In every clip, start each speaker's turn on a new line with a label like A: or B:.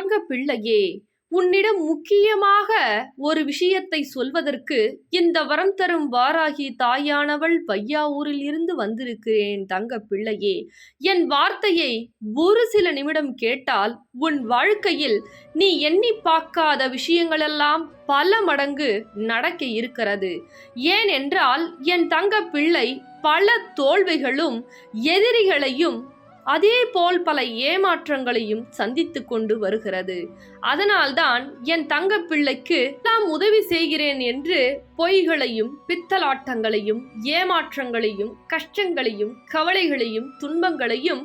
A: தங்க பிள்ளையே. உன்னிடம் முக்கியமாக ஒரு விஷயத்தை சொல்வதற்கு இந்த வரம் தரும் வாராகி தாயானவள் பையாவூரில் இருந்து வந்திருக்கிறேன் தங்க பிள்ளையே. என் வார்த்தையை ஒரு சில நிமிடம் கேட்டால் உன் வாழ்க்கையில் நீ எண்ணி பார்க்காத விஷயங்களெல்லாம் பல மடங்கு நடக்க இருக்கிறது. ஏனென்றால் என் தங்க பிள்ளை பல தோல்விகளும் எதிரிகளையும் அதே போல் பல ஏமாற்றங்களையும் சந்தித்து கொண்டு வருகிறது. அதனால்தான் என் தங்க பிள்ளைக்கு நாம் உதவி செய்கிறேன் என்று பொய்களையும் பித்தலாட்டங்களையும் ஏமாற்றங்களையும் கஷ்டங்களையும் கவலைகளையும் துன்பங்களையும்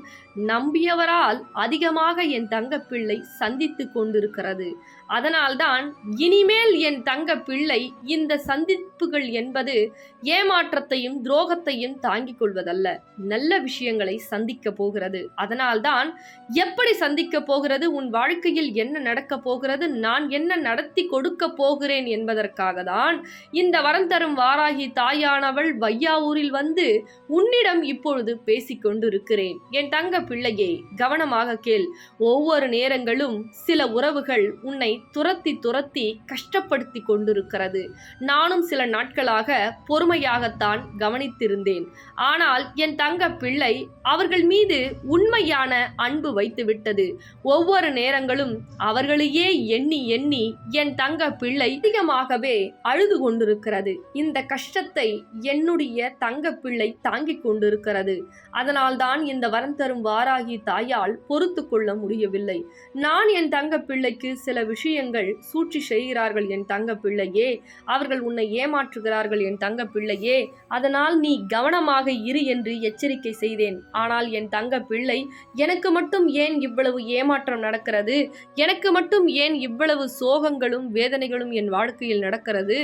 A: நம்பியவரால் அதிகமாக என் தங்க பிள்ளை சந்தித்து கொண்டிருக்கிறது. அதனால்தான் இனிமேல் என் தங்க பிள்ளை இந்த சந்திப்புகள் என்பது ஏமாற்றத்தையும் துரோகத்தையும் தாங்கிக் கொள்வதல்ல. நல்ல விஷயங்களை சந்திக்க போகிறது. அதனால்தான் எப்படி சந்திக்க போகிறது? உன் வாழ்க்கையில் என்ன நடக்க போகிறது? நான் என்ன நடத்தி கொடுக்க போகிறேன் என்பதற்காக தான் இந்த வரம் தரும் வாராகி தாயானவள் வையாவூரில் வந்து உன்னிடம் இப்பொழுது பேசிக்கொண்டிருக்கிறேன் என் தங்க பிள்ளையே கவனமாக கேள். ஒவ்வொரு நேரங்களும் சில உறவுகள் உன்னை துரத்தி துரத்தி கஷ்டப்படுத்தி கொண்டிருக்கிறது. நானும் சில நாட்களாக பொறுமையாகத்தான் கவனித்திருந்தேன். ஆனால் என் தங்க பிள்ளை அவர்கள் மீது உண்மையான அன்பு வைத்துவிட்டது. ஒவ்வொரு நேரங்களும் அவர்களையே எண்ணி எண்ணி என் தங்க பிள்ளை அதிகமாகவே அழுது கொண்டிருக்கிறது. இந்த கஷ்டத்தை என்னுடைய தங்க பிள்ளை தாங்கிக் கொண்டிருக்கிறது. அதனால்தான் இந்த வரம் தரும் வாராகி தாயால் பொறுத்து கொள்ள முடியவில்லை. நான் என் தங்க பிள்ளைக்கு சில விஷயங்கள் சூழ்ச்சி செய்கிறார்கள் என் தங்க பிள்ளையே அவர்கள் உன்னை ஏமாற்றுகிறார்கள் என் தங்க பிள்ளையே அதனால் நீ கவனமாக இரு என்று எச்சரிக்கை செய்தேன். ஆனால் என் தங்க பிள்ளை எனக்கு மட்டும் ஏன் இவ்வளவு ஏமாற்றம் நடக்கிறது? எனக்கு மட்டும் ஏன் இவ்வளவு சோகங்களும் வேதனைகளும் என் வாழ்க்கையில் நடக்கிறது?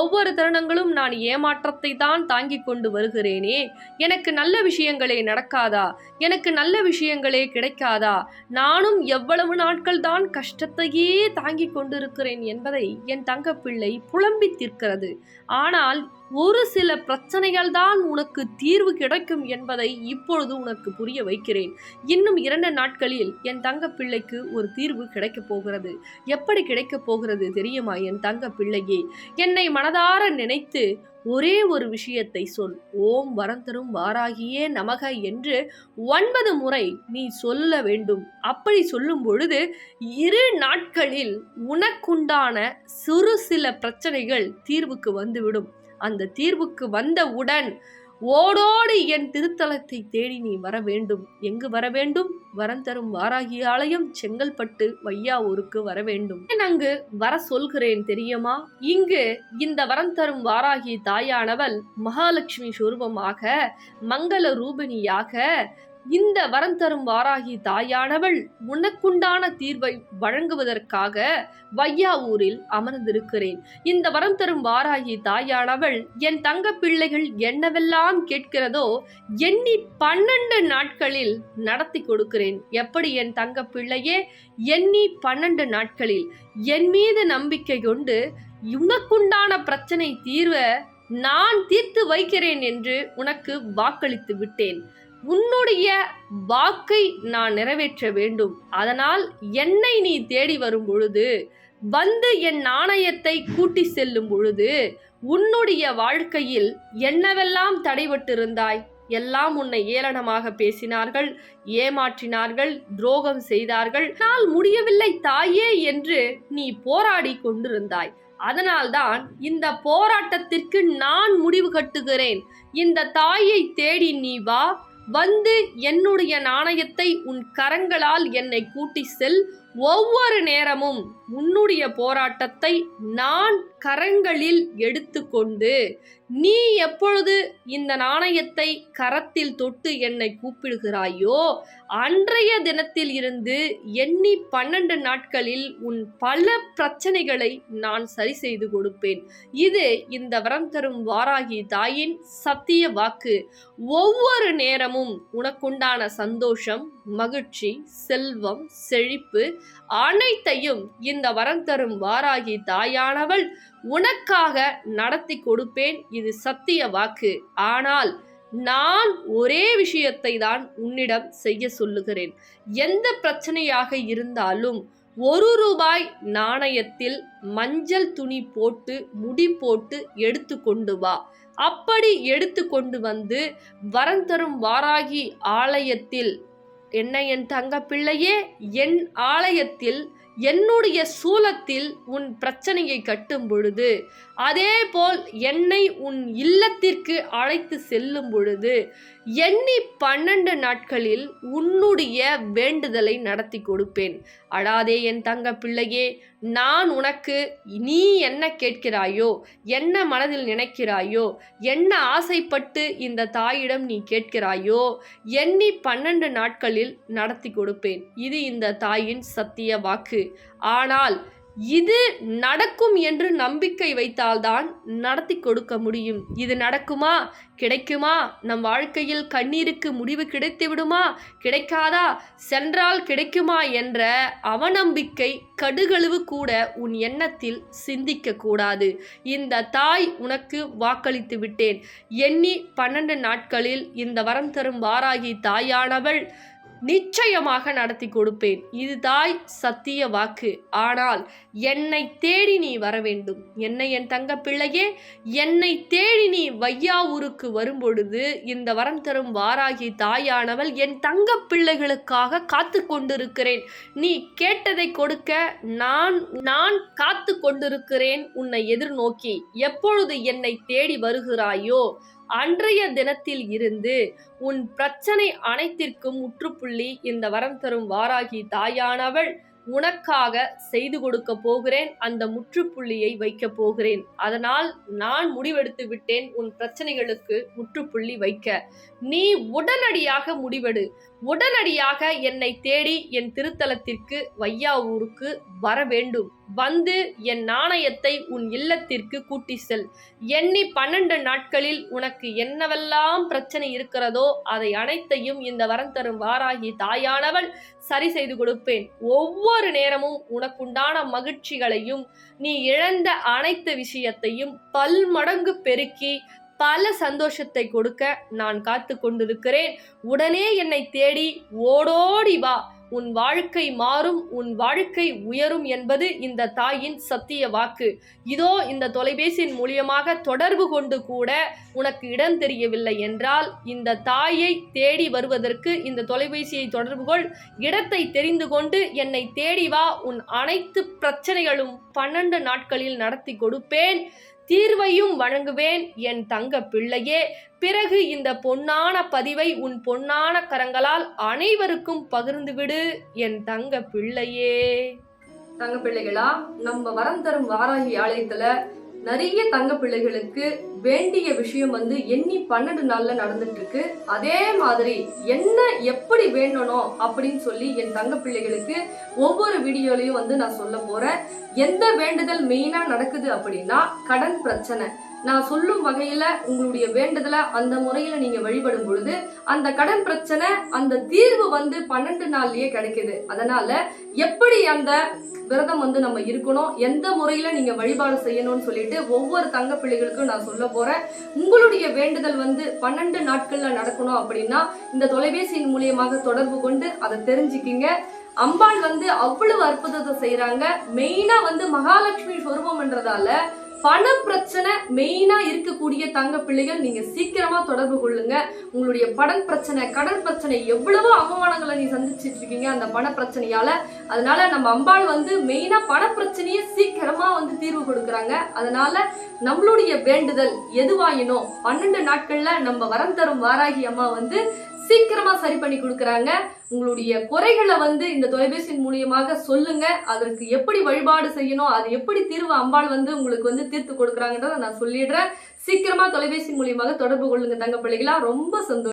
A: ஒவ்வொரு தருணங்களும் நான் ஏமாற்றத்தை தான் தாங்கிக் கொண்டு வருகிறேனே எனக்கு நல்ல விஷயங்களே நடக்காதா? எனக்கு நல்ல விஷயங்களே கிடைக்காதா? நானும் எவ்வளவு நாட்கள் தான் கஷ்டத்தையே தாங்கிக் கொண்டிருக்கிறேன் என்பதை என் தங்கப்பிள்ளை புலம்பி தீர்க்கிறது. ஆனால் ஒரு சில பிரச்சனைகள் தான் உனக்கு தீர்வு கிடைக்கும் என்பதை இப்பொழுது உனக்கு புரிய வைக்கிறேன். இன்னும் இரண்டு நாட்களில் என் தங்க பிள்ளைக்கு ஒரு தீர்வு கிடைக்கப் போகிறது. எப்படி கிடைக்கப் போகிறது தெரியுமா என் தங்க பிள்ளையே? என்னை மனதார நினைத்து ஒரே ஒரு விஷயத்தை சொல். ஓம் வரம் தரும் வாராகியே நமக என்று ஒன்பது முறை நீ சொல்ல வேண்டும். அப்படி சொல்லும் பொழுது இரு நாட்களில் உனக்குண்டான சிறு சில பிரச்சனைகள் தீர்வுக்கு வந்துவிடும். அந்த தீர்வுக்கு வந்தவுடன் ஓடோடு என் திருத்தலத்தை தேடி நீ வர வேண்டும். எங்கு வர வேண்டும்? வரம் தரும் வாராகி ஆலயம் செங்கல்பட்டு வையாவூருக்கு வர வேண்டும். அங்கு வர சொல்கிறேன் தெரியுமா? இங்கு இந்த வரம் தரும் வாராகி தாயானவள் மகாலட்சுமி சுரூபமாக மங்கள ரூபிணியாக இந்த வரம் தரும் வாராகி தாயானவள் உனக்குண்டான தீர்வை வழங்குவதற்காக வையாவூரில் அமர்ந்திருக்கிறேன். இந்த வரம் தரும் வாராகி தாயானவள் என் தங்க பிள்ளைகள் என்னவெல்லாம் கேட்கிறதோ எண்ணி பன்னெண்டு நாட்களில் நடத்தி கொடுக்கிறேன். எப்படி என் தங்க பிள்ளையே? எண்ணி பன்னெண்டு நாட்களில். என் மீது நம்பிக்கை கொண்டு உனக்குண்டான பிரச்சனை தீர்வை நான் தீர்த்து வைக்கிறேன் என்று உனக்கு வாக்களித்து விட்டேன். உன்னுடைய வாக்கை நான் நிறைவேற்ற வேண்டும். அதனால் என்னை நீ தேடி வரும் பொழுது வந்து என் நாணயத்தை கூட்டி செல்லும் பொழுது உன்னுடைய வாழ்க்கையில் என்னவெல்லாம் தடைபட்டிருந்தாய்? எல்லாம் உன்னை ஏளனமாக பேசினார்கள் ஏமாற்றினார்கள் துரோகம் செய்தார்கள். நான் முடியவில்லை தாயே என்று நீ போராடி கொண்டிருந்தாய். அதனால்தான் இந்த போராட்டத்திற்கு நான் முடிவு கட்டுகிறேன். இந்த தாயை தேடி நீ வா வந்து என்னுடைய நாணயத்தை உன் கரங்களால் என்னை கூட்டி செல். ஒவ்வொரு நேரமும் உன்னுடைய போராட்டத்தை நான் கரங்களில் எடுத்துக்கொண்டு நீ எப்பொழுது இந்த நாணயத்தை கரத்தில் தொட்டு என்னை கூப்பிடுகிறாயோ அன்றைய தினத்தில் இருந்து எண்ணி பன்னெண்டு நாட்களில் உன் பல பிரச்சனைகளை நான் சரி செய்து கொடுப்பேன். இது இந்த வரம் தரும் வாராகி தாயின் சத்திய வாக்கு. ஒவ்வொரு நேரமும் உனக்குண்டான சந்தோஷம் மகிழ்ச்சி செல்வம் செழிப்பு அனைத்தையும் இந்த வரம் தரும் வாராகி தாயானவள் உனக்காக நடத்தி கொடுப்பேன். இது சத்திய வாக்கு. ஆனால் நான் ஒரே விஷயத்தை தான் உன்னிடம் செய்ய சொல்லுகிறேன். எந்த பிரச்சனையாக இருந்தாலும் ஒரு ரூபாய் நாணயத்தில் மஞ்சள் துணி போட்டு முடி போட்டு எடுத்து கொண்டு வா. அப்படி எடுத்து கொண்டு வந்து வரம் தரும் வாராகி ஆலயத்தில் என்ன என் தங்க பிள்ளையே என் ஆலயத்தில் என்னுடைய சூலத்தில் உன் பிரச்சனையை கட்டும் பொழுது அதேபோல் என்னை உன் இல்லத்திற்கு அழைத்து செல்லும் பொழுது எண்ணி பன்னெண்டு நாட்களில் உன்னுடைய வேண்டுதலை நடத்தி கொடுப்பேன். அடாதே என் தங்க பிள்ளையே நான் உனக்கு நீ என்ன கேட்கிறாயோ என்ன மனதில் நினைக்கிறாயோ என்ன ஆசைப்பட்டு இந்த தாயிடம் நீ கேட்கிறாயோ எண்ணி பன்னெண்டு நாட்களில் நடத்தி கொடுப்பேன். இது இந்த தாயின் சத்திய வாக்கு. ஆனால் இது நடக்கும் என்று நம்பிக்கை வைத்தால்தான் நடத்தி கொடுக்க முடியும். இது நடக்குமா? கிடைக்குமா? நம் வாழ்க்கையில் கண்ணீருக்கு முடிவு கிடைத்து விடுமா? கிடைக்காதா? சென்றால் கிடைக்குமா? என்ற அவநம்பிக்கை கடுகளவு கூட உன் எண்ணத்தில் சிந்திக்க கூடாது. இந்த தாய் உனக்கு வாக்களித்து விட்டேன். எண்ணி பன்னெண்டு நாட்களில் இந்த வரம் தரும் வாராகி தாயானவள் நிச்சயமாக நடத்தி கொடுப்பேன். இது தாய் சத்திய வாக்கு. ஆனால் என்னை தேடி நீ வர வேண்டும். என்னை என் தங்க பிள்ளையே என்னை தேடி நீ வையாவூருக்கு வரும்பொழுது இந்த வரம் தரும் வாராகி தாயானவள் என் தங்க பிள்ளைகளுக்காக காத்து கொண்டிருக்கிறேன். நீ கேட்டதை கொடுக்க நான் நான் காத்து கொண்டிருக்கிறேன் உன்னை எதிர்நோக்கி. எப்பொழுது என்னை தேடி வருகிறாயோ அன்றைய தினத்தில் இருந்து உன் பிரச்சனை அனைத்திற்கும் முற்றுப்புள்ளி இந்த வரம் தரும் வாராகி தாயானவள் உனக்காக செய்து கொடுக்க போகிறேன் அந்த முற்றுப்புள்ளியை வைக்க போகிறேன். அதனால் நான் முடிவெடுத்து விட்டேன் உன் பிரச்சனைகளுக்கு முற்றுப்புள்ளி வைக்க. நீ உடனடியாக முடிவெடு. உடனடியாக என்னை தேடி என் திருத்தலத்திற்கு வையாவூருக்கு வர வேண்டும். வந்து என் நாணயத்தை உன் இல்லத்திற்கு கூட்டி செல். எண்ணி பன்னெண்டு நாட்களில் உனக்கு என்னவெல்லாம் பிரச்சனை இருக்கிறதோ அதை அனைத்தையும் இந்த வரம் தரும் வாராகி தாயானவள் சரி செய்து கொடுப்பேன். ஒவ்வொரு ஒவ்வொரு நேரமும் உனக்குண்டான மகிழ்ச்சிகளையும் நீ இழந்த அனைத்து விஷயத்தையும் பல்மடங்கு பெருக்கி பல சந்தோஷத்தை கொடுக்க நான் காத்து கொண்டிருக்கிறேன். உடனே என்னை தேடி ஓடோடி வா. உன் வாழ்க்கை மாறும் உன் வாழ்க்கை உயரும் என்பது இந்த தாயின் சத்திய வாக்கு. இதோ இந்த தொலைபேசியின் மூலியமாக தொடர்பு கொண்டு கூட உனக்கு இடம் தெரியவில்லை என்றால் இந்த தாயை தேடி வருவதற்கு இந்த தொலைபேசியை தொடர்பு கொள். இடத்தை தெரிந்து கொண்டு என்னை தேடி வா. உன் அனைத்து பிரச்சனைகளும் பன்னெண்டு நாட்களில் நடத்தி கொடுப்பேன். தீர்வையும் வழங்குவேன். என் தங்க பிள்ளையே பிறகு இந்த பொன்னான பதிவை உன் பொன்னான கரங்களால் அனைவருக்கும் பகிர்ந்துவிடு என் தங்க பிள்ளையே. தங்க பிள்ளைகளா நம்ம வரம் தரும் வாராகி ஆலயத்துல நிறைய தங்க பிள்ளைகளுக்கு வேண்டிய விஷயம் வந்து எண்ணி பன்னெண்டு நாள்ல நடந்துட்டு இருக்கு அதே மாதிரி என்ன எப்படி வேண்டணும் அப்படின்னு சொல்லி என் தங்க பிள்ளைகளுக்கு ஒவ்வொரு வீடியோலையும் வந்து நான் சொல்ல போறேன். எந்த வேண்டுதல் மெயினா நடக்குது அப்படின்னா கடன் பிரச்சனை. நான் சொல்லும் வகையில உங்களுடைய வேண்டுதலை அந்த முறையில நீங்க வழிபடும் பொழுது அந்த கடன் பிரச்சனை அந்த தீர்வு வந்து பன்னெண்டு நாள்லயே கிடைக்குது. அதனால எப்படி அந்த விரதம் வந்து நம்ம இருக்கணும் எந்த முறையில நீங்க வழிபாடு செய்யணும்னு சொல்லிட்டு ஒவ்வொரு தங்க பிள்ளைகளுக்கும் நான் சொல்ல போறேன். உங்களுடைய வேண்டுதல் வந்து பன்னெண்டு நாட்கள்ல நடக்கணும் அப்படின்னா இந்த தொலைபேசியின் மூலியமாக தொடர்பு கொண்டு அதை தெரிஞ்சுக்கிங்க. அம்பாள் வந்து அவ்வளவு அற்புதத்தை செய்யறாங்க மெயினா வந்து மகாலட்சுமி சொருபம்ன்றதால பண பிரச்சனை மெயினா இருக்கக்கூடிய தங்க பிள்ளைகள் நீங்க சீக்கிரமா தொடர்பு கொள்ளுங்க. உங்களுடைய படன் பிரச்சனை கடன் பிரச்சனை எவ்வளவோ அவமானங்களை நீ சந்திச்சிட்டு இருக்கீங்க அந்த பண பிரச்சனையால. அதனால நம்ம அம்பாள் வந்து மெயினா பண பிரச்சனையை சீக்கிரமா வந்து தீர்வு கொடுக்குறாங்க. அதனால நம்மளுடைய வேண்டுதல் எதுவாயினோ பன்னெண்டு நாட்கள்ல நம்ம வரம் தரும் வாராகி அம்மா வந்து சீக்கிரமா சரி பண்ணி கொடுக்கறாங்க. உங்களுடைய குறைகளை வந்து இந்த தொலைபேசியின் மூலியமாக சொல்லுங்க. அதற்கு எப்படி வழிபாடு செய்யணும் அது எப்படி தீர்வு அம்பாள் வந்து உங்களுக்கு வந்து தீர்த்து கொடுக்கறாங்கன்றத நான் சொல்லிடுறேன். சீக்கிரமா தொலைபேசி மூலியமாக தொடர்பு கொள்ளுங்க தங்க பிள்ளைகளா ரொம்ப சந்தோஷம்.